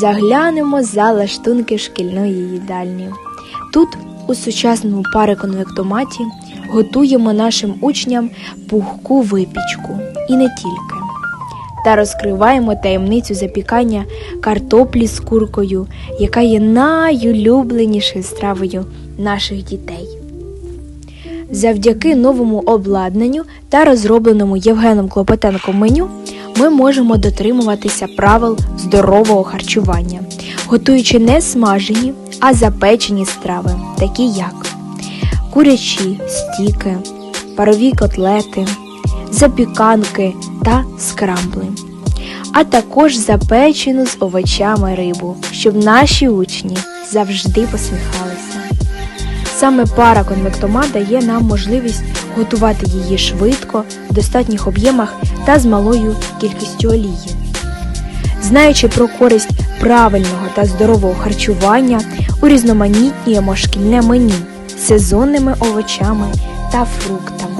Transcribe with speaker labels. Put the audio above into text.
Speaker 1: Заглянемо за лаштунки шкільної їдальні. Тут, у сучасному париконвектоматі, готуємо нашим учням пухку випічку і не тільки. Та розкриваємо таємницю запікання картоплі з куркою, яка є найулюбленішою стравою наших дітей. Завдяки новому обладнанню та розробленому Євгеном Клопотенком меню ми можемо дотримуватися правил здорового харчування, готуючи не смажені, а запечені страви, такі як курячі стіки, парові котлети, запіканки та скрамбли, а також запечену з овочами рибу, щоб наші учні завжди посміхалися. Саме пара конвектома дає нам можливість готувати її швидко, в достатніх об'ємах та з малою кількістю олії. Знаючи про користь правильного та здорового харчування, урізноманітнюємо шкільне меню сезонними овочами та фруктами.